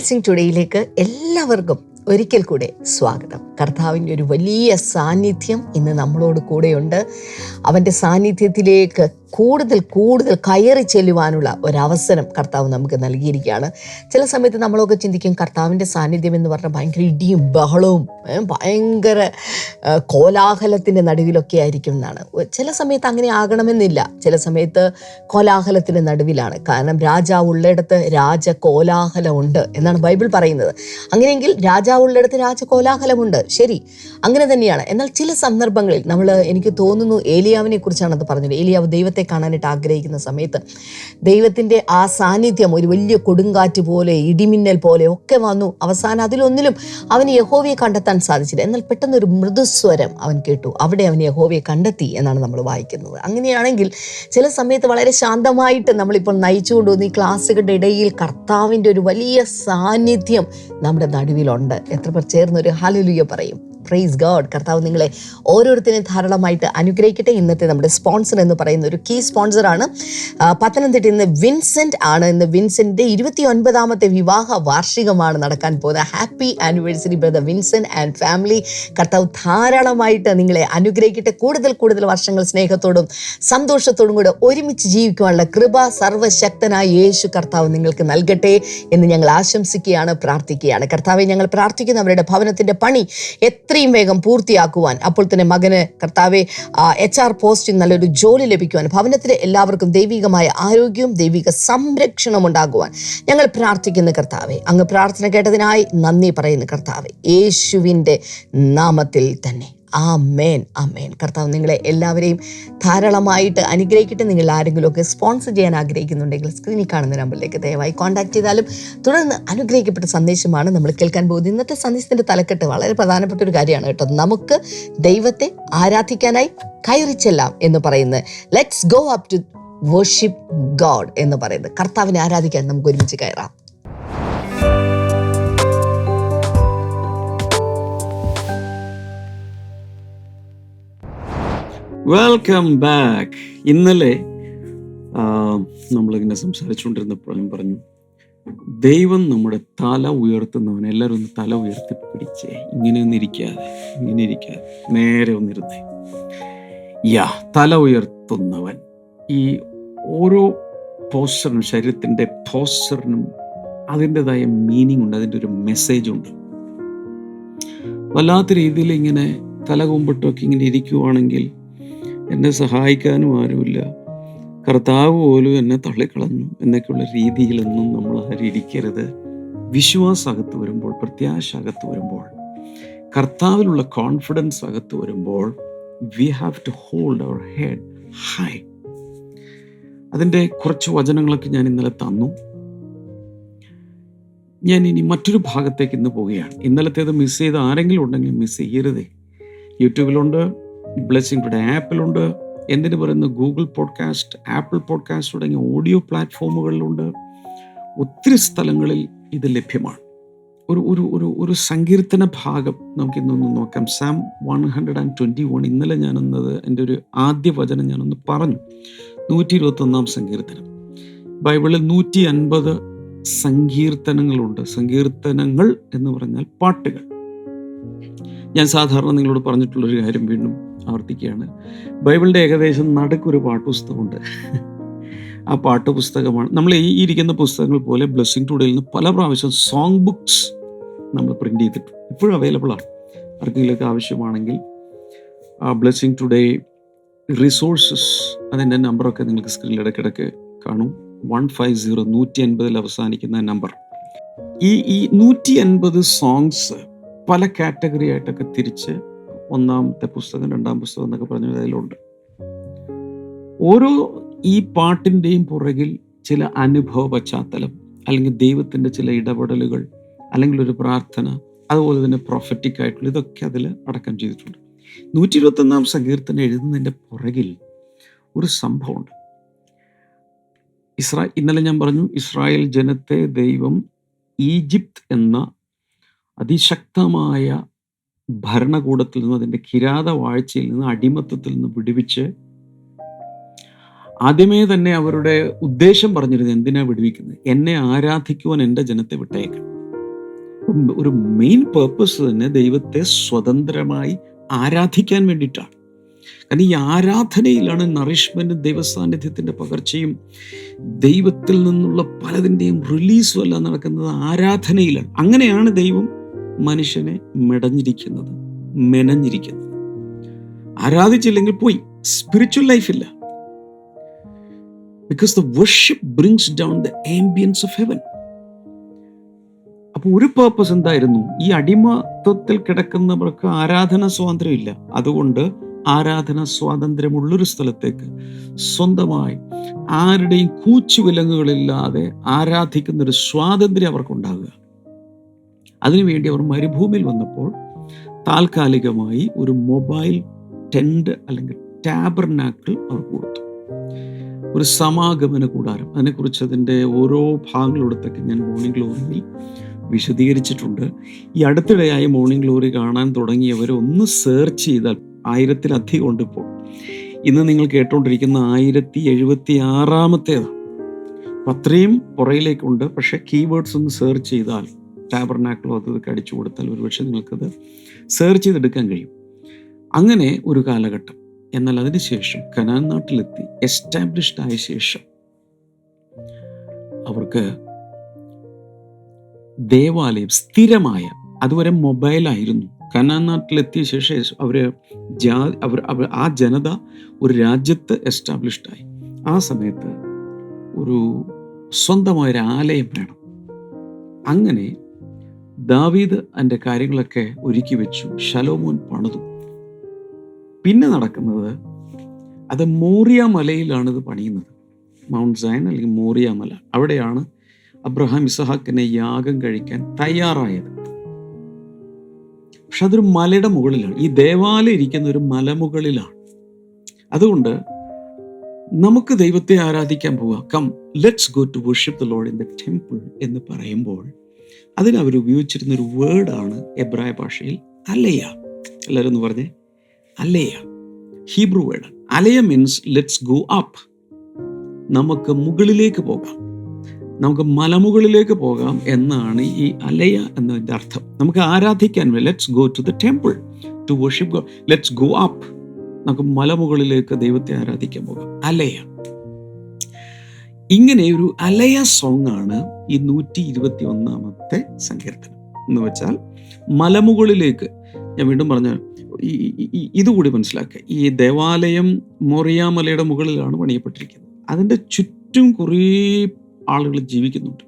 Blessing ടുഡേയിലേക്ക് എല്ലാവർക്കും ഒരിക്കൽ കൂടെ സ്വാഗതം. കർത്താവിന്റെ ഒരു വലിയ സാന്നിധ്യം ഇന്ന് നമ്മളോട് കൂടെയുണ്ട്. അവന്റെ സാന്നിധ്യത്തിലേക്ക് കൂടുതൽ കൂടുതൽ കയറി ചെല്ലുവാനുള്ള ഒരവസരം കർത്താവ് നമുക്ക് നൽകിയിരിക്കുകയാണ്. ചില സമയത്ത് നമ്മളൊക്കെ ചിന്തിക്കും കർത്താവിന്റെ സാന്നിധ്യം എന്ന് പറഞ്ഞാൽ ഭയങ്കര ഇടിയും ബഹളവും ഭയങ്കര കോലാഹലത്തിന്റെ നടുവിലൊക്കെ ആയിരിക്കും എന്നാണ്. ചില സമയത്ത് അങ്ങനെ ആകണമെന്നില്ല. ചില സമയത്ത് കോലാഹലത്തിന്റെ നടുവിലാണ്. കാരണം രാജാവ് ഉള്ളിടത്ത് രാജ കോലാഹലമുണ്ട് എന്നാണ് ബൈബിൾ പറയുന്നത്. അങ്ങനെയെങ്കിൽ രാജാവ് ഉള്ളിടത്ത് രാജ കോലാഹലമുണ്ട് ശരി അങ്ങനെ തന്നെയാണ്. എന്നാൽ ചില സന്ദർഭങ്ങളിൽ നമ്മൾ എനിക്ക് തോന്നുന്നു ഏലിയാവിനെ കുറിച്ചാണ് അത് പറഞ്ഞത്. ഏലിയാവ് ദൈവത്തെ കാണാനായിട്ട് ആഗ്രഹിക്കുന്ന സമയത്ത് ദൈവത്തിന്റെ ആ സാന്നിധ്യം ഒരു വലിയ കൊടുങ്കാറ്റ് പോലെ ഇടിമിന്നൽ പോലെ ഒക്കെ വന്നു. അവസാനം അതിലൊന്നിലും അവന് യഹോവയെ കണ്ടെത്താൻ സാധിച്ചില്ല. എന്നാൽ പെട്ടെന്ന് ഒരു മൃദുസ്വരം അവൻ കേട്ടു. അവിടെ അവൻ യഹോവയെ കണ്ടെത്തി എന്നാണ് നമ്മൾ വായിക്കുന്നത്. അങ്ങനെയാണെങ്കിൽ ചില സമയത്ത് വളരെ ശാന്തമായിട്ട് നമ്മളിപ്പോൾ നയിച്ചു കൊണ്ടുവന്ന് ഈ ക്ലാസ്സുകളുടെ ഇടയിൽ കർത്താവിന്റെ ഒരു വലിയ സാന്നിധ്യം നമ്മുടെ നടുവിലുണ്ട്. എത്ര പേർ ചേർന്നൊരു ഹാലുലിയ പറയും. പ്രൈസ് ഗാഡ് കർത്താവ് നിങ്ങളെ ഓരോരുത്തരെയും ധാരാളമായിട്ട് അനുഗ്രഹിക്കട്ടെ. ഇന്നത്തെ നമ്മുടെ സ്പോൺസർ എന്ന് പറയുന്ന ഒരു കീ സ്പോൺസറാണ് പത്തനംതിട്ട ഇന്ന് നിന്ന് വിൻസെന്റ് ആണ്. ഇന്ന് വിൻസെന്റിന്റെ ഇരുപത്തി ഒൻപതാമത്തെ വിവാഹ വാർഷികമാണ് നടക്കാൻ പോകുന്നത്. Happy anniversary brother Vincent and family കർത്താവ് ധാരാളമായിട്ട് നിങ്ങളെ അനുഗ്രഹിക്കട്ടെ. കൂടുതൽ കൂടുതൽ വർഷങ്ങൾ സ്നേഹത്തോടും സന്തോഷത്തോടും കൂടെ ഒരുമിച്ച് ജീവിക്കുവാനുള്ള കൃപ സർവശക്തനായ യേശു കർത്താവ് നിങ്ങൾക്ക് നൽകട്ടെ എന്ന് ഞങ്ങൾ ആശംസിക്കുകയാണ് പ്രാർത്ഥിക്കുകയാണ്. കർത്താവെ ഞങ്ങൾ പ്രാർത്ഥിക്കുന്നവരുടെ ഭവനത്തിന്റെ പണി എത്രയും വേഗം പൂർത്തിയാക്കുവാൻ. അപ്പോൾ തന്നെ മകന് കർത്താവെ എച്ച് ആർ പോസ്റ്റിൽ നല്ലൊരു ജോലി ലഭിക്കുവാൻ ഭവനത്തിലെ എല്ലാവർക്കും ദൈവികമായ ആരോഗ്യവും ദൈവിക സംരക്ഷണം ഉണ്ടാകുവാൻ ഞങ്ങൾ പ്രാർത്ഥിക്കുന്ന കർത്താവെ. അങ്ങ് പ്രാർത്ഥന കേട്ടതിനായി നന്ദി പറയുന്നു കർത്താവെ. യേശുവിന്റെ നാമത്തിൽ തന്നെ. ആമേൻ മേൻ കർത്താവ് നിങ്ങളെ എല്ലാവരെയും ധാരാളമായിട്ട് അനുഗ്രഹിക്കട്ടെ. നിങ്ങൾ ആരെങ്കിലുമൊക്കെ സ്പോൺസർ ചെയ്യാൻ ആഗ്രഹിക്കുന്നുണ്ടെങ്കിൽ സ്ക്രീനിൽ കാണുന്ന നമ്പറിലേക്ക് ദയവായി കോൺടാക്ട് ചെയ്താലും തുടർന്ന് അനുഗ്രഹിക്കപ്പെട്ട സന്ദേശമാണ് നമ്മൾ കേൾക്കാൻ പോകുന്നത്. ഇന്നത്തെ സന്ദേശത്തിന്റെ തലക്കെട്ട് വളരെ പ്രധാനപ്പെട്ട ഒരു കാര്യമാണ് കേട്ടോ. നമുക്ക് ദൈവത്തെ ആരാധിക്കാനായി കയറിച്ചെല്ലാം എന്ന് പറയുന്നത് let's go up to worship God എന്ന് പറയുന്നത്. കർത്താവിനെ ആരാധിക്കാൻ നമുക്ക് ഒരുമിച്ച് കയറാം. വെൽക്കം ബാക്ക് ഇന്നലെ നമ്മളിങ്ങനെ സംസാരിച്ചുകൊണ്ടിരുന്നപ്പോഴും പറഞ്ഞു ദൈവം നമ്മുടെ തല ഉയർത്തുന്നവൻ എല്ലാവരും ഒന്ന് തല ഉയർത്തി പിടിച്ചേ. ഇങ്ങനെ ഒന്നും ഇരിക്കാതെ ഇങ്ങനെ ഇരിക്കാതെ നേരെ ഒന്നിരുന്നേ യാ തല ഉയർത്തുന്നവൻ. ഈ ഓരോ പോസ്റ്ററിനും ശരീരത്തിന്റെ പോസ്റ്ററിനും അതിന്റെതായ മീനിങ് ഉണ്ട് അതിന്റെ ഒരു മെസ്സേജ് ഉണ്ട്. വല്ലാത്ത രീതിയിൽ ഇങ്ങനെ തല കുമ്പിട്ടൊക്കെ ഇങ്ങനെ ഇരിക്കുവാണെങ്കിൽ എന്നെ സഹായിക്കാനും ആരുമില്ല. കർത്താവ് പോലും എന്നെ തള്ളിക്കളഞ്ഞു എന്നൊക്കെയുള്ള രീതിയിലൊന്നും നമ്മൾ ആരിയിരിക്കരുത് വിശ്വാസ അകത്ത് വരുമ്പോൾ പ്രത്യാശ അകത്ത് വരുമ്പോൾ കർത്താവിലുള്ള കോൺഫിഡൻസ് അകത്ത് വരുമ്പോൾ we have to hold our head high അതിന്റെ കുറച്ച് വചനങ്ങളൊക്കെ ഞാൻ ഇന്നലെ തന്നു. ഞാൻ ഇനി മറ്റൊരു ഭാഗത്തേക്ക് ഇന്ന് പോവുകയാണ്. ഇന്നലത്തേത് മിസ് ചെയ്ത് ആരെങ്കിലും ഉണ്ടെങ്കിൽ മിസ് ചെയ്യരുതേ. യൂട്യൂബിലുണ്ട് ബ്ലെസ്സിംഗ് ടുഡേ ആപ്പിലുണ്ട്. എന്തിനു പറയുന്നു? ഗൂഗിൾ പോഡ്കാസ്റ്റ് ആപ്പിൾ പോഡ്കാസ്റ്റ് തുടങ്ങിയ ഓഡിയോ പ്ലാറ്റ്ഫോമുകളിലുണ്ട് ഒത്തിരി സ്ഥലങ്ങളിൽ ഇത് ലഭ്യമാണ്. ഒരു ഒരു ഒരു ഒരു സങ്കീർത്തന ഭാഗം നമുക്ക് ഇന്നൊന്ന് നോക്കാം. Psalm one hundred and twenty one ഇന്നലെ ഞാനൊന്നത് എന്റെ ഒരു ആദ്യ വചനം ഞാനൊന്ന് പറഞ്ഞു. നൂറ്റി ഇരുപത്തൊന്നാം സങ്കീർത്തനം. ബൈബിളിൽ നൂറ്റി അൻപത് സങ്കീർത്തനങ്ങളുണ്ട്. സങ്കീർത്തനങ്ങൾ എന്ന് പറഞ്ഞാൽ പാട്ടുകൾ. ഞാൻ സാധാരണ നിങ്ങളോട് പറഞ്ഞിട്ടുള്ളൊരു കാര്യം വീണ്ടും ആവർത്തിക്കുകയാണ്. ബൈബിളിന്റെ ഏകദേശം നടുക്കൊരു പാട്ടുപുസ്തകമുണ്ട് ആ പാട്ടുപുസ്തകമാണ് നമ്മൾ ഈ ഇരിക്കുന്ന പുസ്തകങ്ങൾ പോലെ ബ്ലെസ്സിങ് ടുഡേയിൽ നിന്ന് പല പ്രാവശ്യം സോങ് ബുക്സ് നമ്മൾ പ്രിന്റ് ചെയ്തിട്ട് ഇപ്പോഴും അവൈലബിൾ ആണ്. ആർക്കെങ്കിലൊക്കെ ആവശ്യമാണെങ്കിൽ ആ ബ്ലെസ്സിങ് ടുഡേ റിസോഴ്സസ് അതിന്റെ നമ്പറൊക്കെ നിങ്ങൾക്ക് സ്ക്രീനിൽ ഇടയ്ക്കിടയ്ക്ക് കാണും. വൺ ഫൈവ് സീറോ നൂറ്റി അൻപതിൽ അവസാനിക്കുന്ന നമ്പർ ഈ ഈ നൂറ്റി അൻപത് സോങ്സ് പല കാറ്റഗറി ആയിട്ടൊക്കെ തിരിച്ച് ഒന്നാമത്തെ പുസ്തകം രണ്ടാം പുസ്തകം എന്നൊക്കെ പറഞ്ഞ അതിലുണ്ട്. ഓരോ ഈ പാട്ടിന്റെയും പുറകിൽ ചില അനുഭവ പശ്ചാത്തലം അല്ലെങ്കിൽ ദൈവത്തിന്റെ ചില ഇടപെടലുകൾ അല്ലെങ്കിൽ ഒരു പ്രാർത്ഥന അതുപോലെ തന്നെ പ്രൊഫറ്റിക് ആയിട്ടുള്ള ഇതൊക്കെ അതിൽ അടക്കം ചെയ്തിട്ടുണ്ട്. നൂറ്റി ഇരുപത്തൊന്നാം സങ്കീർത്തനം എഴുതുന്നതിന്റെ പുറകിൽ ഒരു സംഭവമുണ്ട്. ഇസ്രായേൽ ഇന്നലെ ഞാൻ പറഞ്ഞു ഇസ്രായേൽ ജനത്തെ ദൈവം ഈജിപ്ത് എന്ന അതിശക്തമായ ഭരണകൂടത്തിൽ നിന്ന് അതിന്റെ കിരാത വാഴ്ചയിൽ നിന്ന് അടിമത്തത്തിൽ നിന്ന് വിടുവിച്ച് ആദ്യമേ തന്നെ അവരുടെ ഉദ്ദേശം പറഞ്ഞിരുന്നത് എന്തിനാ വിടുവിക്കുന്നത്? എന്നെ ആരാധിക്കുവാൻ എന്റെ ജനത്തെ വിട്ടേക്കാം. ഒരു മെയിൻ പേർപ്പസ് തന്നെ ദൈവത്തെ സ്വതന്ത്രമായി ആരാധിക്കാൻ വേണ്ടിയിട്ടാണ്. കാരണം ഈ ആരാധനയിലാണ് നറിഷ്മെന്റ് ദൈവസാന്നിധ്യത്തിന്റെ പകർച്ചയും ദൈവത്തിൽ നിന്നുള്ള പലതിന്റെയും റിലീസും എല്ലാം നടക്കുന്നത് ആരാധനയിലാണ്. അങ്ങനെയാണ് ദൈവം മനുഷ്യനെ മെടഞ്ഞിരിക്കുന്നത് മെനഞ്ഞിരിക്കുന്നത്. ആരാധിച്ചില്ലെങ്കിൽ പോയി spiritual ലൈഫില്ല because the worship brings down the ambience of heaven അപ്പോൾ ഒരു പേർപ്പസ് എന്തായിരുന്നു? ഈ അടിമത്വത്തിൽ കിടക്കുന്നവർക്ക് ആരാധന സ്വാതന്ത്ര്യം ഇല്ല. അതുകൊണ്ട് ആരാധന സ്വാതന്ത്ര്യമുള്ളൊരു സ്ഥലത്തേക്ക് സ്വന്തമായി ആരുടെയും കൂച്ചുവിലങ്ങുകളില്ലാതെ ആരാധിക്കുന്ന ഒരു സ്വാതന്ത്ര്യം അവർക്കുണ്ടാകുക. അതിനുവേണ്ടി അവർ മരുഭൂമിയിൽ വന്നപ്പോൾ താൽക്കാലികമായി ഒരു മൊബൈൽ ടെൻഡ് അല്ലെങ്കിൽ ടാബർനാക്കിൾ അവർ കൊടുത്തു. ഒരു സമാഗമന കൂടാരം. അതിനെക്കുറിച്ച് അതിന്റെ ഓരോ ഭാഗങ്ങളെടുത്തൊക്കെ ഞാൻ മോർണിംഗ് ഗ്ലോറിയിൽ വിശദീകരിച്ചിട്ടുണ്ട്. ഈ അടുത്തിടെയായി മോർണിംഗ് ഗ്ലോറി കാണാൻ തുടങ്ങിയവർ ഒന്ന് സെർച്ച് ചെയ്താൽ ആയിരത്തിലധികം ഉണ്ട് ഇപ്പോൾ. ഇന്ന് നിങ്ങൾ കേട്ടുകൊണ്ടിരിക്കുന്ന ആയിരത്തി എഴുപത്തി ആറാമത്തേതാണ് അത്രയും പുറയിലേക്കുണ്ട്. പക്ഷേ കീവേഡ്സ് ഒന്ന് സെർച്ച് ചെയ്താൽ ടാബർനാക്കിളോ അത് ഇതൊക്കെ അടിച്ചു കൊടുത്താൽ ഒരുപക്ഷെ നിങ്ങൾക്കത് സെർച്ച് ചെയ്തെടുക്കാൻ കഴിയും. അങ്ങനെ ഒരു കാലഘട്ടം. എന്നാൽ അതിനുശേഷം കനാൻ നാട്ടിലെത്തി എസ്റ്റാബ്ലിഷ്ഡ് ആയ ശേഷം അവർക്ക് ദേവാലയം സ്ഥിരമായ അതുവരെ മൊബൈലായിരുന്നു കനാൻ നാട്ടിലെത്തിയ ശേഷം അവർ അവർ ആ ജനത ഒരു രാജ്യത്ത് എസ്റ്റാബ്ലിഷ്ഡായി ആ സമയത്ത് ഒരു സ്വന്തമായൊരു ആലയം വേണം. അങ്ങനെ ദാവീദ് എന്റെ കാര്യങ്ങളൊക്കെ ഒരുക്കി വെച്ചു ഷലോമോൻ പണിതു. പിന്നെ നടക്കുന്നത് അത് മോറിയ മലയിലാണ് പണിയുന്നത്. മൗണ്ട് സയൻ അല്ലെങ്കിൽ മോറിയ മല. അവിടെയാണ് അബ്രഹാം ഇസഹാക്കിനെ യാഗം കഴിക്കാൻ തയ്യാറായത്. പക്ഷെ അതൊരു മലയുടെ മുകളിലാണ്. ഈ ദേവാലയം ഇരിക്കുന്ന ഒരു മലമുകളിലാണ്. അതുകൊണ്ട് നമുക്ക് ദൈവത്തെ ആരാധിക്കാൻ പോവാം. Come let's go to worship the Lord in the temple എന്ന് പറയുമ്പോൾ അതിന് അവർ ഉപയോഗിച്ചിരുന്ന ഒരു വേർഡാണ് എബ്രായ ഭാഷയിൽ അലയ. എല്ലാവരും ഒന്ന് പറഞ്ഞേ. അലയ. ഹീബ്രു വേർഡ് അലയ മീൻസ് ലെറ്റ്സ് ഗോ അപ്പ് നമുക്ക് മുകളിലേക്ക് പോകാം. നമുക്ക് മലമുകളിലേക്ക് പോകാം എന്നാണ് ഈ അലയ എന്നതിന്റെ അർത്ഥം. നമുക്ക് ആരാധിക്കാൻ let's go to the temple to worship go let's go up നമുക്ക് മലമുകളിലേക്ക് ദൈവത്തെ ആരാധിക്കാൻ പോകാം. അലയ. ഇങ്ങനെ ഒരു അലയ സോങ് ആണ് ഈ നൂറ്റി ഇരുപത്തി ഒന്നാമത്തെ സങ്കീർത്തനം. എന്ന് വെച്ചാൽ മലമുകളിലേക്ക് ഞാൻ വീണ്ടും പറഞ്ഞ ഇതുകൂടി മനസ്സിലാക്കുക. ഈ ദേവാലയം മോറിയാമലയുടെ മുകളിലാണ് പണിയപ്പെട്ടിരിക്കുന്നത്. അതിന്റെ ചുറ്റും കുറേ ആളുകൾ ജീവിക്കുന്നുണ്ട്.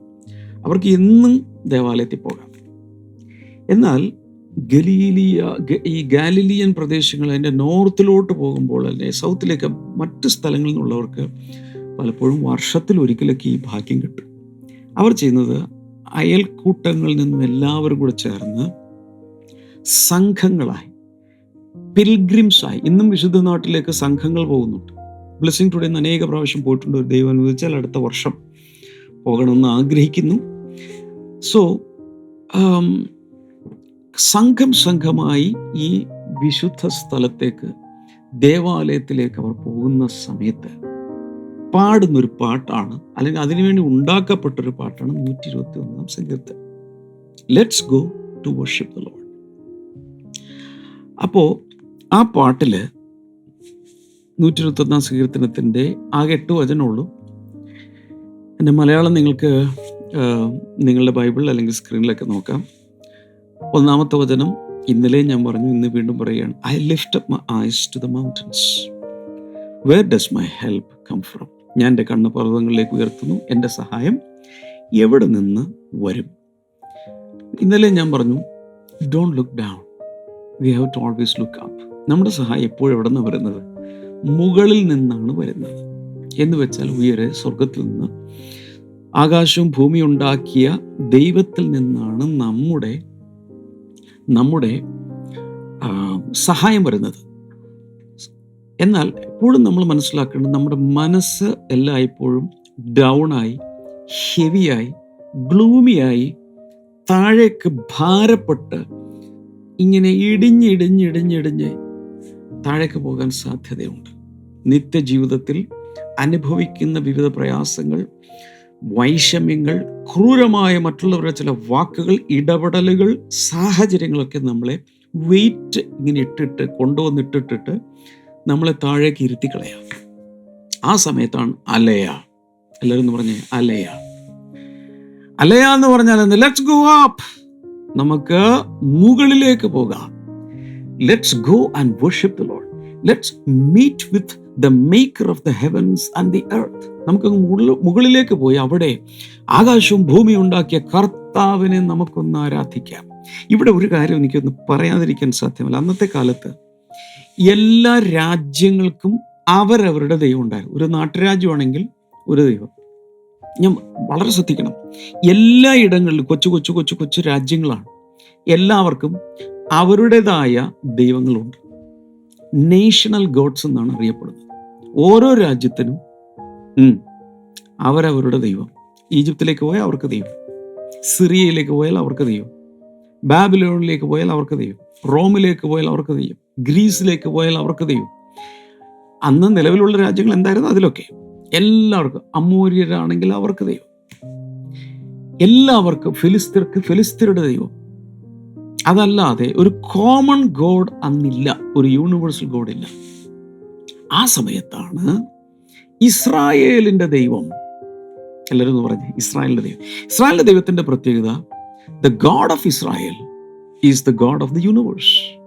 അവർക്ക് എന്നും ദേവാലയത്തിൽ പോകാം. എന്നാൽ ഗലീലിയ ഈ ഗാലിലിയൻ പ്രദേശങ്ങൾ അതിന്റെ നോർത്തിലോട്ട് പോകുമ്പോൾ അല്ലെങ്കിൽ സൗത്തിലേക്ക് മറ്റ് സ്ഥലങ്ങളിൽ നിന്നുള്ളവർക്ക് പലപ്പോഴും വർഷത്തിൽ ഒരിക്കലൊക്കെ ഈ ഭാഗ്യം കിട്ടും. അവർ ചെയ്യുന്നത് അയൽക്കൂട്ടങ്ങളിൽ നിന്നും എല്ലാവരും കൂടെ ചേർന്ന് സംഘങ്ങളായി പിൽഗ്രിംസായി. ഇന്നും വിശുദ്ധ നാട്ടിലേക്ക് സംഘങ്ങൾ പോകുന്നുണ്ട്. ബ്ലെസ്സിങ് ടുഡേ അനേക പ്രാവശ്യം പോയിട്ടുണ്ട് ഒരു ദൈവം അനുവദിച്ചാൽ അടുത്ത വർഷം പോകണമെന്ന് ആഗ്രഹിക്കുന്നു. സോ സംഘം സംഘമായി ഈ വിശുദ്ധ സ്ഥലത്തേക്ക് ദേവാലയത്തിലേക്ക് അവർ പോകുന്ന സമയത്ത് പാടുന്നൊരു പാട്ടാണ്. അല്ലെങ്കിൽ അതിനുവേണ്ടി ഉണ്ടാക്കപ്പെട്ടൊരു പാട്ടാണ് നൂറ്റി ഇരുപത്തി ഒന്നാം സങ്കീർത്തനം. Let's go to worship the Lord അപ്പോൾ ആ പാട്ടിൽ നൂറ്റി ഇരുപത്തൊന്നാം സങ്കീർത്തനത്തിന്റെ ആകെ എട്ട് വചനമുള്ളൂ. എന്റെ മലയാളം നിങ്ങൾക്ക് നിങ്ങളുടെ ബൈബിൾ അല്ലെങ്കിൽ സ്ക്രീനിലൊക്കെ നോക്കാം. ഒന്നാമത്തെ വചനം ഇന്നലെ ഞാൻ പറഞ്ഞു ഇന്ന് വീണ്ടും പറയുകയാണ്. I lift up my eyes to the mountains where does my help come from ഞാൻ എന്റെ കണ്ണ് പർവതങ്ങളിലേക്ക് ഉയർത്തുന്നു. എന്റെ സഹായം എവിടെ നിന്ന് വരും? ഇന്നലെ ഞാൻ പറഞ്ഞു don't look down we have to always look up നമ്മുടെ സഹായം എപ്പോഴും എവിടെ നിന്ന് വരുന്നത്? മുകളിൽ നിന്നാണ് വരുന്നത്. എന്ന് വെച്ചാൽ ഉയരെ സ്വർഗത്തിൽ നിന്ന് ആകാശവും ഭൂമി ഉണ്ടാക്കിയ ദൈവത്തിൽ നിന്നാണ് നമ്മുടെ നമ്മുടെ സഹായം വരുന്നത്. എന്നാൽ എപ്പോഴും നമ്മൾ മനസ്സിലാക്കേണ്ടത് നമ്മുടെ മനസ്സ് എല്ലായ്പ്പോഴും ഡൗണായി ഹെവിയായി ഗ്ലൂമിയായി താഴേക്ക് ഭാരപ്പെട്ട് ഇങ്ങനെ ഇടിഞ്ഞിടിഞ്ഞിടിഞ്ഞിടിഞ്ഞ് താഴേക്ക് പോകാൻ സാധ്യതയുണ്ട്. നിത്യജീവിതത്തിൽ അനുഭവിക്കുന്ന വിവിധ പ്രയാസങ്ങൾ വൈഷമ്യങ്ങൾ ക്രൂരമായ മറ്റുള്ളവരുടെ ചില വാക്കുകൾ ഇടപെടലുകൾ സാഹചര്യങ്ങളൊക്കെ നമ്മളെ വെയിറ്റ് ഇങ്ങനെ ഇട്ടിട്ട് കൊണ്ടുവന്നിട്ടിട്ടിട്ട് നമ്മളെ താഴേക്ക് ഇരുത്തി കളയാം ആ സമയത്താണ് അലയ. എല്ലാവരും പറഞ്ഞേ അലയ. അലയ എന്ന് പറഞ്ഞാൽ എന്ത്? ലെറ്റ്സ് ഗോ അപ്പ് നമുക്ക് മുകളിലേക്ക് പോകാം. Let's go and worship the Lord let's meet with the maker of the heavens and the earth നമുക്ക് മുകളിലേക്ക് പോയി അവിടെ ആകാശവും ഭൂമിയും ഉണ്ടാക്കിയ കർത്താവിനെ നമുക്കൊന്ന് ആരാധിക്കാം. ഇവിടെ ഒരു കാര്യം എനിക്കൊന്ന് പറയാതിരിക്കാൻ സാധ്യമല്ല. അന്നത്തെ കാലത്ത് എല്ലാ രാജ്യങ്ങൾക്കും അവരവരുടെ ദൈവം ഉണ്ടായിരുന്നു. ഒരു നാട്ടുരാജ്യമാണെങ്കിൽ ഒരു ദൈവം. ഞാൻ വളരെ ശ്രദ്ധിക്കണം. എല്ലാ ഇടങ്ങളിലും കൊച്ചു കൊച്ചു കൊച്ചു കൊച്ചു രാജ്യങ്ങളാണ്. എല്ലാവർക്കും അവരുടേതായ ദൈവങ്ങളുണ്ട്. നേഷണൽ ഗോഡ്സ് എന്നാണ് അറിയപ്പെടുന്നത്. ഓരോ രാജ്യത്തിനും അവരവരുടെ ദൈവം. ഈജിപ്തിലേക്ക് പോയാൽ അവർക്ക് ദൈവം. സിറിയയിലേക്ക് പോയാൽ അവർക്ക് ദൈവം. ബാബിലോണിലേക്ക് പോയാൽ അവർക്ക് ദൈവം റോമിലേക്ക് പോയാൽ അവർക്ക് ദൈവം ഗ്രീസിലേക്ക് പോയാൽ അവർക്ക് ദൈവം. അന്ന് നിലവിലുള്ള രാജ്യങ്ങൾ എന്തായിരുന്നു? അതിലൊക്കെ എല്ലാവർക്കും അമൂര്യരാണെങ്കിൽ അവർക്ക് ദൈവം. എല്ലാവർക്കും ഫിലിസ്തീർക്ക് ഫിലിസ്തീരുടെ ദൈവം. അതല്ലാതെ ഒരു കോമൺ ഗോഡ് അന്നില്ല ഒരു യൂണിവേഴ്സൽ ഗോഡ് ഇല്ല. ആ സമയത്താണ് ഇസ്രായേലിന്റെ ദൈവം. എല്ലാവരും പറഞ്ഞു ഇസ്രായേലിന്റെ ഇസ്രായേലിന്റെ ദൈവം. ഇസ്രായേലിന്റെ ദൈവത്തിന്റെ പ്രത്യേകത the God of Israel is the God of the universe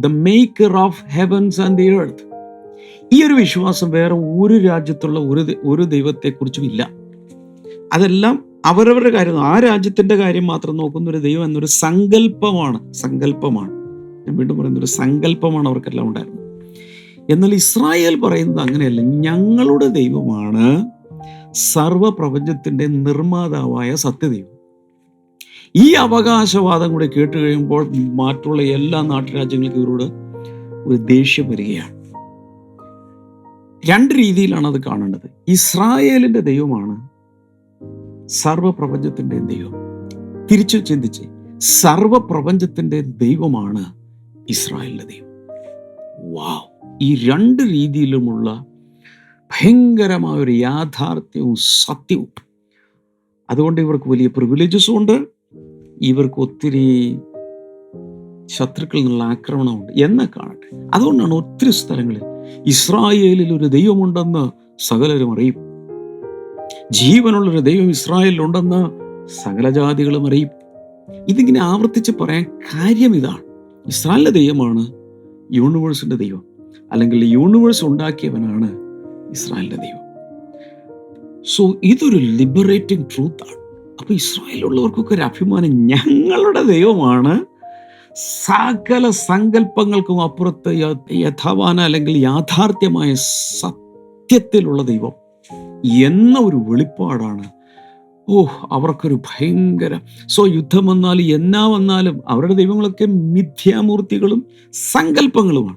the maker of heavens and the earth ഈ ഒരു വിശ്വാസം വേറെ ഒരു രാജ്യത്തുള്ള ഒരു ഒരു ദൈവത്തെക്കുറിച്ചും ഇല്ല. അതെല്ലാം അവരവരുടെ കാര്യം. ആ രാജ്യത്തിന്റെ കാര്യം മാത്രം നോക്കുന്ന ഒരു ദൈവം എന്നൊരു സങ്കല്പമാണ്. സങ്കല്പമാണ്. ഞാൻ വീണ്ടും പറയുന്ന ഒരു സങ്കല്പമാണ് അവർക്കെല്ലാം ഉണ്ടായിരുന്നത്. എന്നാൽ ഇസ്രായേൽ പറയുന്നത് അങ്ങനെയല്ല. ഞങ്ങളുടെ ദൈവമാണ് സർവപ്രപഞ്ചത്തിന്റെ നിർമ്മാതാവായ സത്യദൈവം. ഈ അവകാശവാദം കൂടെ കേട്ട് കഴിയുമ്പോൾ മറ്റുള്ള എല്ലാ നാട്ടുരാജ്യങ്ങൾക്കും ഇവരോട് ഒരു ദേഷ്യം വരികയാണ്. രണ്ട് രീതിയിലാണ് അത് കാണേണ്ടത്. ഇസ്രായേലിന്റെ ദൈവമാണ് സർവപ്രപഞ്ചത്തിന്റെ ദൈവം. തിരിച്ചു ചിന്തിച്ച് സർവപ്രപഞ്ചത്തിന്റെ ദൈവമാണ് ഇസ്രായേലിന്റെ ദൈവം. വാവ്. ഈ രണ്ട് രീതിയിലുമുള്ള ഭയങ്കരമായ ഒരു യാഥാർത്ഥ്യവും സത്യവും. അതുകൊണ്ട് ഇവർക്ക് വലിയ പ്രിവിലേജസും ഉണ്ട്. ഇവർക്ക് ഒത്തിരി ശത്രുക്കളിൽ നിന്നുള്ള ആക്രമണമുണ്ട് എന്ന് കാണട്ടെ. അതുകൊണ്ടാണ് ഒത്തിരി സ്ഥലങ്ങളിൽ ഇസ്രായേലിൽ ഒരു ദൈവമുണ്ടെന്ന് സകലരും അറിയും. ജീവനുള്ളൊരു ദൈവം ഇസ്രായേലിലുണ്ടെന്ന് സകല ജാതികളും അറിയും. ഇതിങ്ങനെ ആവർത്തിച്ച് പറയാൻ കാര്യം ഇതാണ്. ഇസ്രായേലിന്റെ ദൈവമാണ് യൂണിവേഴ്സിന്റെ ദൈവം. അല്ലെങ്കിൽ യൂണിവേഴ്സ് ഉണ്ടാക്കിയവനാണ് ഇസ്രായേലിന്റെ ദൈവം. സോ ഇതൊരു ലിബറേറ്റിംഗ് ട്രൂത്താണ്. അപ്പൊ ഇസ്രായേലുള്ളവർക്കൊക്കെ ഒരു അഭിമാനം. ഞങ്ങളുടെ ദൈവമാണ് സകല സങ്കല്പങ്ങൾക്കും അപ്പുറത്ത് യഥാവാന അല്ലെങ്കിൽ യാഥാർത്ഥ്യമായ സത്യത്തിലുള്ള ദൈവം എന്ന ഒരു വെളിപ്പാടാണ്. ഓ അവർക്കൊരു ഭയങ്കര സോ യുദ്ധം വന്നാലും എന്നാ വന്നാലും അവരുടെ ദൈവങ്ങളൊക്കെ മിഥ്യാമൂർത്തികളും സങ്കല്പങ്ങളുമാണ്.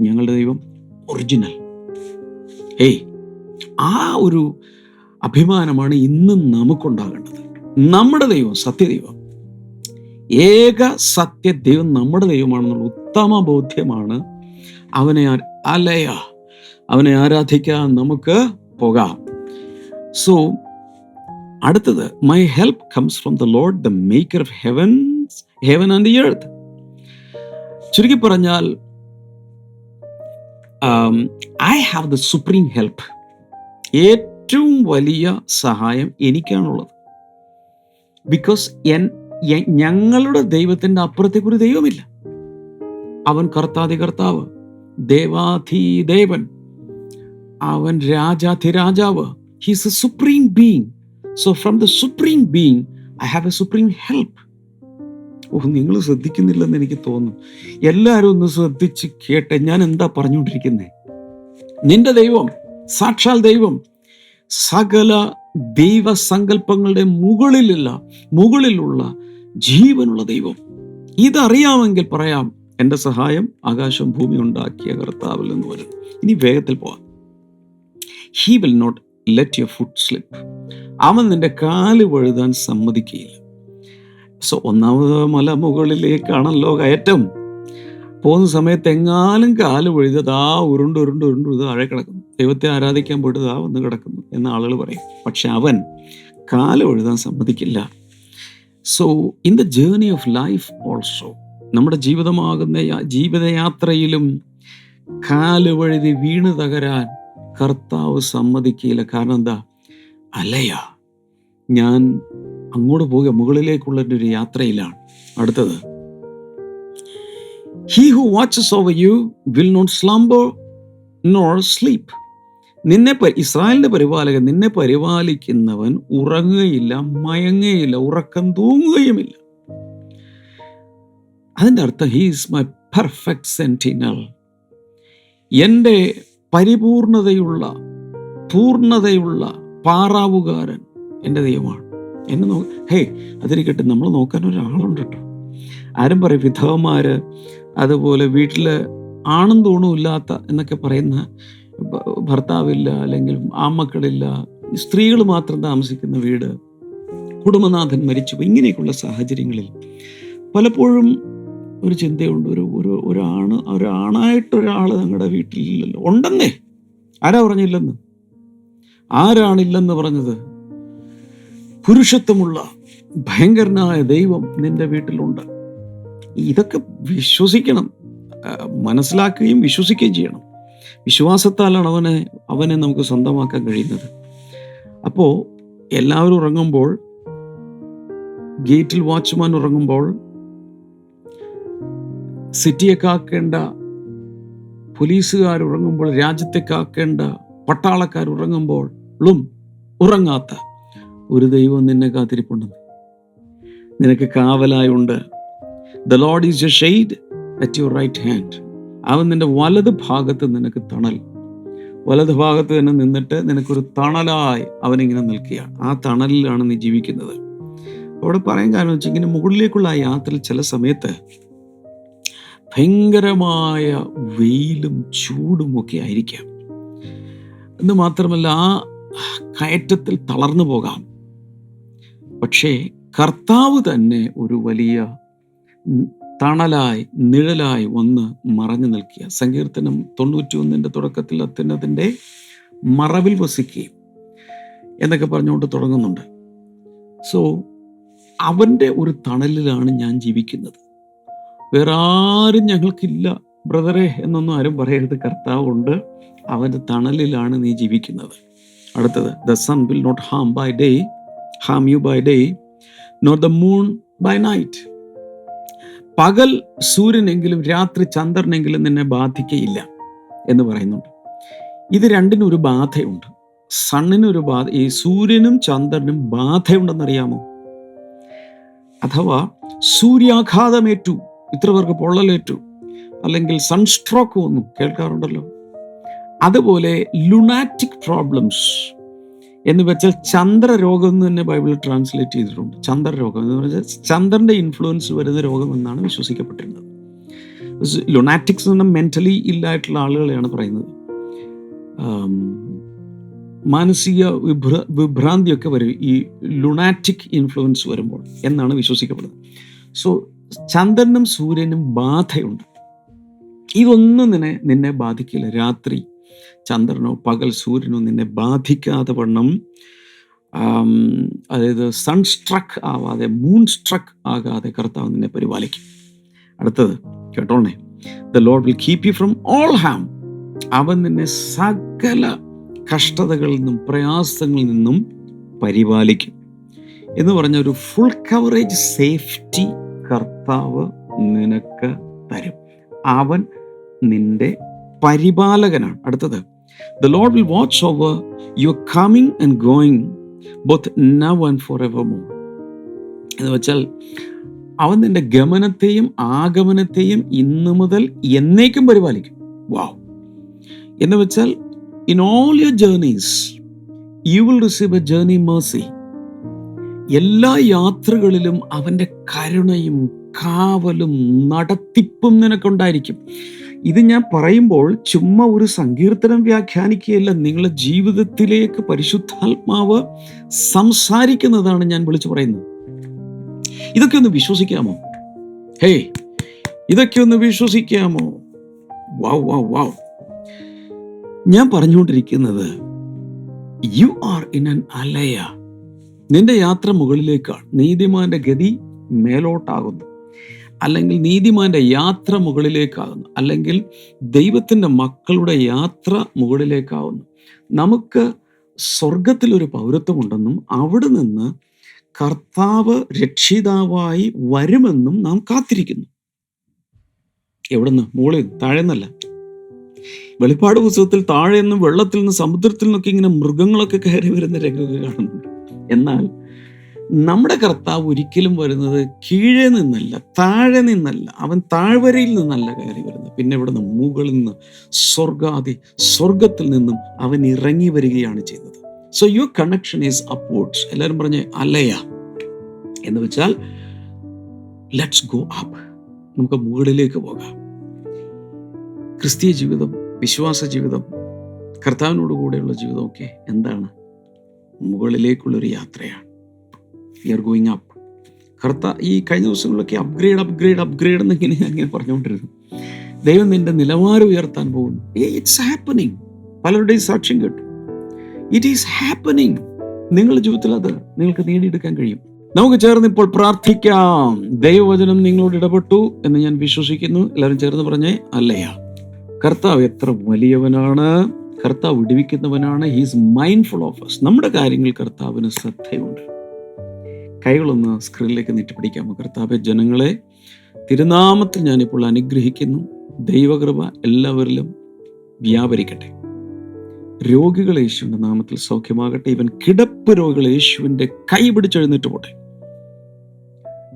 ഞങ്ങളുടെ ദൈവം ഒറിജിനൽ. ഏയ് ആ ഒരു അഭിമാനമാണ് ഇന്നും നമുക്കുണ്ടാകേണ്ടത്. നമ്മുടെ ദൈവം സത്യദൈവം. ഏക സത്യ ദൈവം നമ്മുടെ ദൈവമാണെന്നുള്ള ഉത്തമ ബോധ്യമാണ് അവനെ അലയ അവനെ ആരാധിക്കാൻ നമുക്ക് പോകാം. സോ അടുത്തത് my help comes from the Lord the maker of heaven heaven and the earth ചുരുക്കി പറഞ്ഞാൽ I have the supreme help ഏറ്റവും വലിയ സഹായം എനിക്കാണുള്ളത്. ബിക്കോസ് എൻ ഞങ്ങളുടെ ദൈവത്തിന്റെ അപ്പുറത്തേക്ക് ഒരു ദൈവമില്ല. അവൻ കർത്താതി കർത്താവ് ദേവാധിദേവൻ അവൻ രാജാധി രാജാവ് he's a supreme being so from the supreme being I have a supreme help oh നിങ്ങൾ ശ്രദ്ധിക്കുന്നില്ലെന്ന് എനിക്ക് തോന്നുന്നു. എല്ലാവരും ഒന്ന് ശ്രദ്ധിച്ച് കേട്ടെ ഞാൻ എന്താ പറഞ്ഞുകൊണ്ടിരിക്കുന്നത് നിന്റെ ദൈവം സാക്ഷാൽ ദൈവം സകല ദൈവസങ്കല്പങ്ങളുടെ മുകളിലുള്ള മുകളിലുള്ള ജീവനുള്ള ദൈവം. ഇതറിയാമെങ്കിൽ പറയാം എന്റെ സഹായം ആകാശം ഭൂമി ഉണ്ടാക്കിയ കർത്താവിൽ നിന്ന് വരും ഇനി വേഗത്തിൽ പോവാം. He will not let your foot slip അവൻ നിന്റെ കാൽ വഴുതാൻ സമ്മതിക്കുകയില്ല സോ ഒന്നാമത് മല മുകളിലേക്കാണല്ലോ കയറ്റം. പോകുന്ന സമയത്ത് എങ്ങാനും കാൽ വഴുതത് ആ ഉരുണ്ട് ഉരുണ്ട് ഉരുണ്ട് ഇത് താഴെ ദൈവത്തെ ആരാധിക്കാൻ പോയിട്ട് ദാ വന്ന് കിടക്കുന്നു എന്ന് ആളുകൾ പറയും. പക്ഷെ അവൻ കാലം എഴുതാൻ സമ്മതിക്കില്ല. So in the journey of life also നമ്മുടെ ജീവിതമാകുന്ന ജീവിതയാത്രയിലും കാൽ വഴുതി വീണ് തകരാൻ കർത്താവ് സമ്മതിക്കില്ല. കാരണം എന്താ? അലയ ഞാൻ അങ്ങോട്ട് പോകുക മുകളിലേക്കുള്ള ഒരു യാത്രയിലാണ്. അടുത്തത് he who watches over you will not slumber nor sleep നിന്നെ ഇസ്രായേലിന്റെ പരിപാലകൻ നിന്നെ പരിപാലിക്കുന്നവൻ ഉറങ്ങുകയില്ല മയങ്ങുകയില്ല ഉറക്കം തൂങ്ങുകയുമില്ല. അതിന്റെ അർത്ഥം ഹീസ് മൈ പെർഫെക്റ്റ് സെന്റിനൽ എന്റെ പരിപൂർണതയുള്ള പൂർണതയുള്ള പാറാവുകാരൻ എന്റെ ദൈവമാണ്. എന്നെ നോ ഹേ അതിരിക്കട്ടെ നമ്മൾ നോക്കാൻ ഒരാളുണ്ട് കേട്ടോ. ആരും പറയും വിധവമാർ അതുപോലെ വീട്ടിൽ ആണും തൂണും എന്നൊക്കെ പറയുന്ന ഭർത്താവില്ല അല്ലെങ്കിൽ ആമക്കളില്ല സ്ത്രീകൾ മാത്രം താമസിക്കുന്ന വീട് കുടുംബനാഥൻ മരിച്ചു ഇങ്ങനെയൊക്കെയുള്ള സാഹചര്യങ്ങളിൽ പലപ്പോഴും ഒരു ചിന്തയുണ്ട്. ഒരു ഒരു ഒരാണ് ഒരാണായിട്ട് ഒരാൾ ഞങ്ങളുടെ വീട്ടിലില്ലല്ലോ. ഉണ്ടെന്നേ. ആരാ പറഞ്ഞില്ലെന്ന്? ആരാണില്ലെന്ന് പറഞ്ഞത്? പുരുഷത്വമുള്ള ഭയങ്കരനായ ദൈവം നിന്റെ വീട്ടിലുണ്ട്. ഇതൊക്കെ വിശ്വസിക്കണം. മനസ്സിലാക്കുകയും വിശ്വസിക്കുകയും ചെയ്യണം. വിശ്വാസത്താലാണ് അവനെ അവനെ നമുക്ക് സ്വന്തമാക്കാൻ കഴിയുന്നത്. അപ്പോൾ എല്ലാവരും ഉറങ്ങുമ്പോൾ ഗേറ്റിൽ വാച്ച്മാൻ ഉറങ്ങുമ്പോൾ സിറ്റിയെ കാക്കേണ്ട പോലീസുകാർ ഉറങ്ങുമ്പോൾ രാജ്യത്തെ കാക്കേണ്ട പട്ടാളക്കാർ ഉറങ്ങുമ്പോഴും ഉറങ്ങാത്ത ഒരു ദൈവം നിന്നെ കാത്തിരിപ്പുണ്ട്. നിനക്ക് കാവലായുണ്ട്. The Lord is a shade at your right hand അവൻ നിന്റെ വലത് ഭാഗത്ത് നിനക്ക് തണൽ. വലത് ഭാഗത്ത് തന്നെ നിന്നിട്ട് നിനക്കൊരു തണലായി അവനിങ്ങനെ നിൽക്കുകയാണ്. ആ തണലിലാണ് നീ ജീവിക്കുന്നത്. അവിടെ പറയാൻ കാരണം വെച്ചാൽ ഇങ്ങനെ മുകളിലേക്കുള്ള ആ യാത്ര ചില സമയത്ത് ഭയങ്കരമായ വെയിലും ചൂടും ഒക്കെ ആയിരിക്കാം. എന്ന് മാത്രമല്ല ആ കയറ്റത്തിൽ തളർന്നു പോകാം. പക്ഷേ കർത്താവ് തന്നെ ഒരു വലിയ തണലായി നിഴലായി വന്ന് മറഞ്ഞു നിൽക്കുക. സങ്കീർത്തനം തൊണ്ണൂറ്റി ഒന്നിന്റെ തുടക്കത്തിൽ അത്യുന്നതിന്റെ മറവിൽ വസിക്കുകയും എന്നൊക്കെ പറഞ്ഞുകൊണ്ട് തുടങ്ങുന്നുണ്ട്. സോ അവന്റെ ഒരു തണലിലാണ് ഞാൻ ജീവിക്കുന്നത്. വേറെ ആരും ഞങ്ങൾക്കില്ല. ബ്രദറെ എന്നൊന്നും ആരും പറയരുത്. കർത്താവുണ്ട് അവന്റെ തണലിലാണ് നീ ജീവിക്കുന്നത്. അടുത്തത് the sun will not harm by day harm you by day not the moon by night പകൽ സൂര്യനെങ്കിലും രാത്രി ചന്ദ്രനെങ്കിലും നിന്നെ ബാധിക്കയില്ല എന്ന് പറയുന്നുണ്ട്. ഇത് രണ്ടിനും ഒരു ബാധയുണ്ട്. സണ്ണിനൊരു ബാധ ഈ സൂര്യനും ചന്ദ്രനും ബാധയുണ്ടെന്നറിയാമോ? അഥവാ സൂര്യാഘാതമേറ്റു ഇത്ര പേർക്ക് പൊള്ളലേറ്റു അല്ലെങ്കിൽ സൺസ്ട്രോക്ക് വന്നു കേൾക്കാറുണ്ടല്ലോ. അതുപോലെ ലുണാറ്റിക് പ്രോബ്ലംസ് എന്ന് വെച്ചാൽ ചന്ദ്രരോഗം എന്ന് തന്നെ ബൈബിളിൽ ട്രാൻസ്ലേറ്റ് ചെയ്തിട്ടുണ്ട്. ചന്ദ്രരോഗം എന്ന് പറഞ്ഞാൽ ചന്ദ്രന്റെ ഇൻഫ്ലുവൻസ് വരുന്ന രോഗം എന്നാണ് വിശ്വസിക്കപ്പെട്ടിരുന്നത്. എന്ന് പറഞ്ഞാൽ മെന്റലി ഇല്ലായിട്ടുള്ള ആളുകളെയാണ് പറയുന്നത്. മാനസിക വിഭ്ര വിഭ്രാന്തിയൊക്കെ വരും ഈ ലുണാറ്റിക് ഇൻഫ്ലുവൻസ് വരുമ്പോൾ എന്നാണ് വിശ്വസിക്കപ്പെടുന്നത്. സോ ചന്ദ്രനും സൂര്യനും ബാധയുണ്ട്. ഇതൊന്നും നിന്നെ നിന്നെ ബാധിക്കില്ല. രാത്രി ചന്ദ്രനോ പകൽ സൂര്യനോ നിന്നെ ബാധിക്കാതെ വണ്ണം. അതായത് സൺസ്ട്രക്ക് ആവാതെ മൂൺ സ്ട്രക്ക് ആകാതെ കർത്താവ് നിന്നെ പരിപാലിക്കും. അടുത്തത് കേട്ടോണേ. The Lord will keep you from all harm അവൻ നിന്നെ സകല കഷ്ടതകളിൽ നിന്നും പ്രയാസങ്ങളിൽ നിന്നും പരിപാലിക്കും. എന്ന് പറഞ്ഞ ഒരു ഫുൾ കവറേജ് സേഫ്റ്റി കർത്താവ് നിനക്ക് തരും. അവൻ നിന്റെ പരിപാലകനാണ്. അടുത്തത് the Lord will watch over your coming and going both now and for ever more എന്ന് വെച്ചാൽ അവൻ നിന്റെ ഗമനത്തെയും ആഗമനത്തെയും ഇന്നു മുതൽ എന്നേക്കും പരിപാലിക്കും. വാവ് എന്ന് വെച്ചാൽ in all your journeys you will receive a journey mercy എല്ലാ യാത്രകളിലും അവന്റെ കരുണയും കാവലും നടത്തിപ്പും നിനക്കുണ്ടായിരിക്കും. ഇത് ഞാൻ പറയുമ്പോൾ ചുമ്മാ ഒരു സങ്കീർത്തനം വ്യാഖ്യാനിക്കുകയല്ല നിങ്ങളുടെ ജീവിതത്തിലേക്ക് പരിശുദ്ധാത്മാവ് സംസാരിക്കുന്നതാണ് ഞാൻ വിളിച്ചു പറയുന്നത്. ഇതൊക്കെ ഒന്ന് വിശ്വസിക്കാമോ? ഹേയ് ഇതൊക്കെ ഒന്ന് വിശ്വസിക്കാമോ? വാവ് വാവ് വാവ് ഞാൻ പറഞ്ഞുകൊണ്ടിരിക്കുന്നത് യു ആർ ഇൻ അൻ അലയ നിന്റെ യാത്ര മുകളിലേക്കാണ് നീതിമാന്റെ ഗതി മേലോട്ടാകുന്നു. അല്ലെങ്കിൽ നീതിമാന്റെ യാത്ര മുകളിലേക്കാകുന്നു. അല്ലെങ്കിൽ ദൈവത്തിന്റെ മക്കളുടെ യാത്ര മുകളിലേക്കാവുന്നു. നമുക്ക് സ്വർഗത്തിലൊരു പൗരത്വമുണ്ടെന്നും അവിടെ നിന്ന് കർത്താവ് രക്ഷിതാവായി വരുമെന്നും നാം കാത്തിരിക്കുന്നു. എവിടുന്ന്? മുകളിൽ താഴെന്നല്ല. വെളിപ്പാട് പുസ്തകത്തിൽ താഴെ നിന്നും വെള്ളത്തിൽ നിന്ന് സമുദ്രത്തിൽ നിന്നൊക്കെ ഇങ്ങനെ മൃഗങ്ങളൊക്കെ കയറി വരുന്ന രംഗമൊക്കെ കാണുന്നുണ്ട്. എന്നാൽ നമ്മുടെ കർത്താവ് ഒരിക്കലും വരുന്നത് കീഴെ നിന്നല്ല താഴെ നിന്നല്ല. അവൻ താഴ്വരയിൽ നിന്നല്ല കയറി വരുന്നത്. പിന്നെ ഇവിടുന്ന് മുകളിൽ നിന്ന് സ്വർഗാദി സ്വർഗത്തിൽ നിന്നും അവൻ ഇറങ്ങി വരികയാണ് ചെയ്യുന്നത്. So your connection is upwards എല്ലാവരും പറഞ്ഞ് അലയ. എന്ന് വെച്ചാൽ ലെറ്റ്സ് ഗോ അപ്പ് നമുക്ക് മുകളിലേക്ക് പോകാം. ക്രിസ്തീയ ജീവിതം വിശ്വാസ ജീവിതം കർത്താവിനോട് കൂടെയുള്ള ജീവിതമൊക്കെ എന്താണ്? മുകളിലേക്കുള്ളൊരു യാത്രയാണ്. വി ആർ ഗോയിങ് അപ്പ് കർത്ത ഈ കഴിഞ്ഞ ദിവസങ്ങളിലൊക്കെ അപ്ഗ്രേഡ് അപ്ഗ്രേഡ് അപ്ഗ്രേഡ് എന്നിങ്ങനെ ഞാൻ ഇങ്ങനെ പറഞ്ഞുകൊണ്ടിരുന്നു. ദൈവം നിന്റെ നിലവാരം ഉയർത്താൻ പോകുന്നു. ഇറ്റ്സ് ഹാപ്പനിങ് പലരുടെയും സാക്ഷ്യം കേട്ടു. ഇറ്റ് ഈസ് ഹാപ്പനിങ് നിങ്ങളുടെ ജീവിതത്തിൽ അത് നിങ്ങൾക്ക് നേടിയെടുക്കാൻ കഴിയും. നമുക്ക് ചേർന്ന് ഇപ്പോൾ പ്രാർത്ഥിക്കാം. ദൈവവചനം നിങ്ങളോട് ഇടപെട്ടു എന്ന് ഞാൻ വിശ്വസിക്കുന്നു. എല്ലാവരും ചേർന്ന് പറഞ്ഞേ അല്ലയാ. കർത്താവ് എത്ര വലിയവനാണ്. കർത്താവ് വിടുവിക്കുന്നവനാണ്. ഹീസ് മൈൻഡ്ഫുൾ ഓഫ് നമ്മുടെ കാര്യങ്ങൾ കർത്താവിന് ശ്രദ്ധയുണ്ട്. കൈകളൊന്ന് സ്ക്രീനിലേക്ക് നീട്ടിപ്പിടിക്കാമോ? കർത്താവ് ജനങ്ങളെ തിരുനാമത്തിൽ ഞാനിപ്പോൾ അനുഗ്രഹിക്കുന്നു. ദൈവകൃപ എല്ലാവരിലും വ്യാപരിക്കട്ടെ. രോഗികൾ യേശുവിന്റെ നാമത്തിൽ സൗഖ്യമാകട്ടെ. ഇവൻ കിടപ്പ് രോഗികൾ യേശുവിന്റെ കൈ പിടിച്ചെഴുന്നേറ്റ് പോട്ടെ.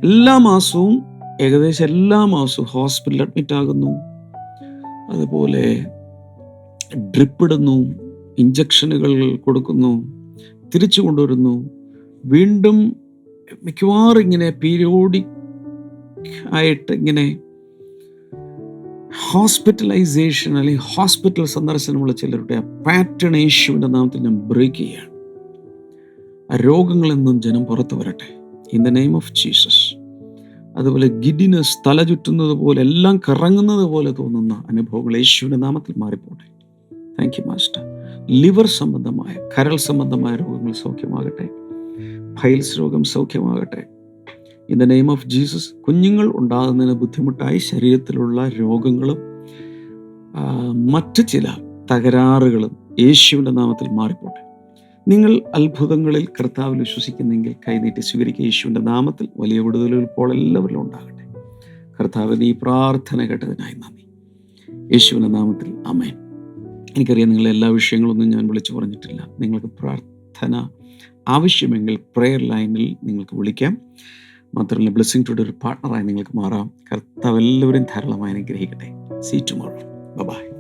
എല്ലാ മാസവും ഏകദേശം എല്ലാ മാസവും ഹോസ്പിറ്റലിൽ അഡ്മിറ്റ് ആകുന്നു. അതുപോലെ ഡ്രിപ്പിടുന്നു ഇഞ്ചക്ഷനുകൾ കൊടുക്കുന്നു തിരിച്ചു കൊണ്ടുവരുന്നു. വീണ്ടും മിക്കവാറും ഇങ്ങനെ പീരിയോഡി ആയിട്ട് ഇങ്ങനെ ഹോസ്പിറ്റലൈസേഷൻ അല്ലെങ്കിൽ ഹോസ്പിറ്റൽ സന്ദർശനമുള്ള ചിലരുടെ പാറ്റേൺ യേശുവിന്റെ നാമത്തിൽ ഞാൻ ബ്രേക്ക് ചെയ്യുകയാണ്. ആ രോഗങ്ങളിൽ നിന്നും ജനം പുറത്തു വരട്ടെ. In the name of Jesus അതുപോലെ ഗിഡിനസ് തല ചുറ്റുന്നത് പോലെ എല്ലാം കറങ്ങുന്നത് പോലെ തോന്നുന്ന അനുഭവങ്ങൾ യേശുവിന്റെ നാമത്തിൽ മാറിപ്പോട്ടെ. താങ്ക് യു മാസ്റ്റർ ലിവർ സംബന്ധമായ കരൾ സംബന്ധമായ രോഗങ്ങൾ സൗഖ്യമാകട്ടെ. ഫൈൽസ് രോഗം സൗഖ്യമാകട്ടെ. In the name of Jesus കുഞ്ഞുങ്ങൾ ഉണ്ടാകുന്നതിന് ബുദ്ധിമുട്ടായി ശരീരത്തിലുള്ള രോഗങ്ങളും മറ്റ് ചില തകരാറുകളും യേശുവിന്റെ നാമത്തിൽ മാറിപ്പോട്ടെ. നിങ്ങൾ അത്ഭുതങ്ങളിൽ കർത്താവിൽ വിശ്വസിക്കുന്നെങ്കിൽ കൈനീട്ടി സ്വീകരിക്കുക. യേശുവിന്റെ നാമത്തിൽ വലിയ വിടുതലുകൾ ഇപ്പോൾ എല്ലാവരിലും ഉണ്ടാകട്ടെ. കർത്താവിന് ഈ പ്രാർത്ഥന കേട്ടതിനായി നന്ദി. യേശുവിന്റെ നാമത്തിൽ അമേൻ എനിക്കറിയാം നിങ്ങളെ എല്ലാ വിഷയങ്ങളൊന്നും ഞാൻ വിളിച്ചു പറഞ്ഞിട്ടില്ല. നിങ്ങൾക്ക് പ്രാർത്ഥന ആവശ്യമെങ്കിൽ പ്രെയർ ലൈനിൽ നിങ്ങൾക്ക് വിളിക്കാം. മാത്രമല്ല ബ്ലെസ്സിങ് ടുഡേ ഒരു പാർട്ണറായി നിങ്ങൾക്ക് മാറാം. കർത്താവ് എല്ലാവരും ധാരാളമായി അനുഗ്രഹിക്കട്ടെ. See tomorrow bye